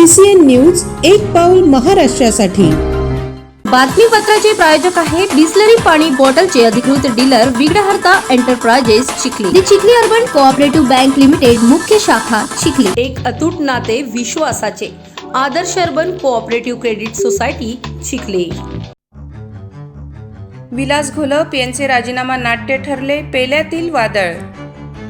CCN news एक पाऊल महाराष्ट्रासाठी. बातमीपत्राचे प्रायोजक आहे बिस्लरी पाणी बॉटलचे अधिकृत dealer Vighnaharta enterprises Chikhli. The Chikhli urban cooperative bank limited मुख्य शाखा चिखली. एक अतूट नाते विश्वासाचे. Adarsh urban cooperative credit society Chikhli. Vilas Gholap यांचे राजीनामा नाट्य ठरले पेल्यातील वादळ.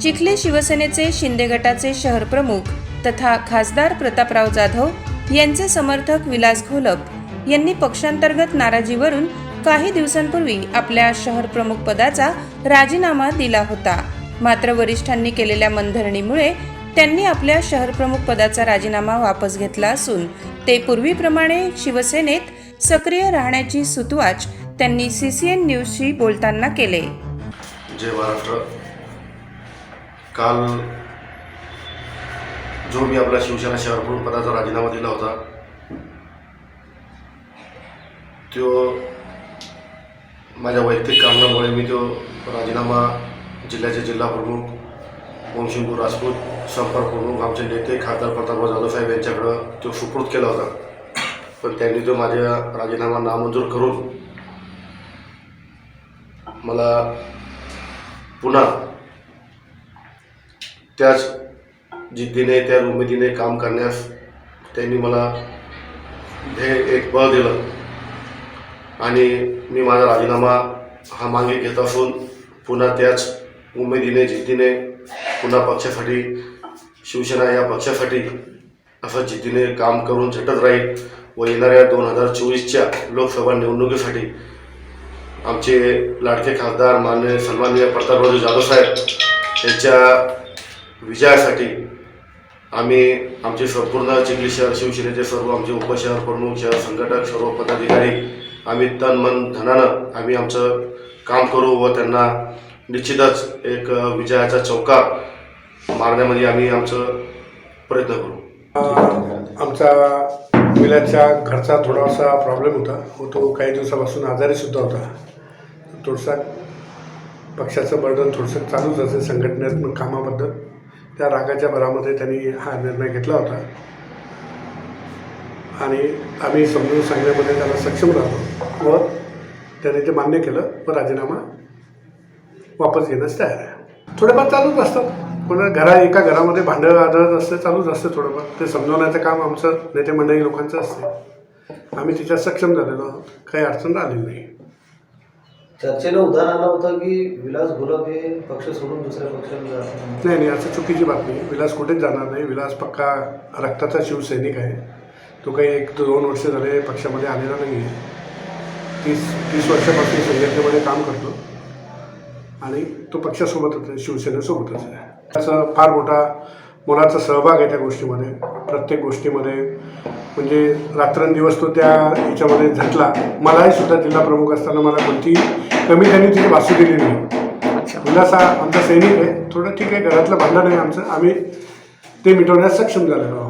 चिखले शिवसेनेचे शिंदे गटाचे शहर प्रमुख. तथा खासदार प्रतापराव जाधव यांचे समर्थक विलास घोलप यांनी पक्षांतर्गत नाराजीवरून काही दिवसांपूर्वी आपल्या शहर प्रमुख पदाचा राजीनामा दिला होता. मात्र वरिष्ठांनी केलेल्या मनधरणीमुळे त्यांनी आपल्या शहर प्रमुख पदाचा राजीनामा वापस घेतला असून ते पूर्वीप्रमाणे शिवसेनेत सक्रिय राहण्याची सुतवाच त्यांनी सी सी एन न्यूजशी बोलताना केले. जय महाराष्ट्र. काल जो मी आपला शिवसेना शहर पदाचा राजीनामा दिला होता तो माझ्या वैयक्तिक कारणामुळे मी तो राजीनामा जिल्ह्याचे जिल्हा प्रमुख वंशिंगू राजपूत संपर्क प्रमुख आमचे नेते खासदार प्रतापराव जाधव साहेब यांच्याकडं तो सुपूर्द केला होता. पण त्यांनी तो माझ्या राजीनामा नामंजूर करून मला पुन्हा त्याच जिद्दीने त्या उमेदीने काम करण्यास त्यांनी मला हे एक बळ दिलं. आणि मी माझा राजीनामा हा मागे घेत असून पुन्हा त्याच उमेदीने जिद्दीने पुन्हा पक्षासाठी शिवसेना या पक्षासाठी असं जिद्दीने काम करून झटत राहील व येणाऱ्या दोन हजार चोवीसच्या लोकसभा निवडणुकीसाठी आमचे लाडके खासदार मान्य सन्माननीय प्रतापराव जाधव साहेब यांच्या विजयासाठी आम्ही आमचे संपूर्ण चिखली शहर शिवसेनेचे सर्व आमचे उपशहर प्रमुख शहर संघटक सर्व पदाधिकारी आम्ही तन मन धनानं आम्ही आमचं काम करू व त्यांना निश्चितच एक विजयाचा चौका मारण्यामध्ये आम्ही आमचं प्रयत्न करू. आमचा मुलाच्या घरचा थोडासा प्रॉब्लेम होता. व तो काही दिवसापासून आजारीसुद्धा होता. थोडसा पक्षाचं बर्डन थोडंसं चालूच असेल संघटनात्मक कामाबद्दल. त्या रागाच्या भरामध्ये त्यांनी हा निर्णय घेतला होता. आणि आम्ही समजून सांगण्यामध्ये त्याला सक्षम राहतो व त्याने ते मान्य केलं व राजीनामा वापस घेण्यास तयार आहे. थोडेफार चालूच असतात पण घरा एका घरामध्ये भांडण आदळत असते चालूच असते थोडंफार. ते समजवण्याचं काम आमचं नेते मंडळी लोकांचं असते. आम्ही तिच्यात सक्षम झालेलो आहोत. काही अडचण आली नाही. चर्चेला उदाहरण आलं होतं की विलास गुलाब हे पक्ष सोडून दुसऱ्या पक्षात नाही. नाही असं चुकीची बातमी विलास कुठेच जाणार नाही. विलास पक्का रक्ताचा शिवसैनिक आहे. तो काही एक दोन वर्ष झाले पक्षामध्ये आलेला नाही आहे. तीस तीस वर्षापासून संघटनेमध्ये काम करतो. आणि तो पक्षासोबतच आहे शिवसेनेसोबतच आहे. त्याचा फार मोठा मुलाचा सहभाग आहे त्या गोष्टीमध्ये प्रत्येक गोष्टीमध्ये. म्हणजे रात्रंदिवस तो त्या ह्याच्यामध्ये झटला. मलाही सुद्धा जिल्हा प्रमुख असताना मला कोणती कमी त्यांनी तिथे वासू दिली नाही. विलास हा आमचा सैनिक आहे. थोडं ठीक आहे घरातलं भांडण आहे आमचं. आम्ही ते मिटवण्यास सक्षम झालेलो आहोत.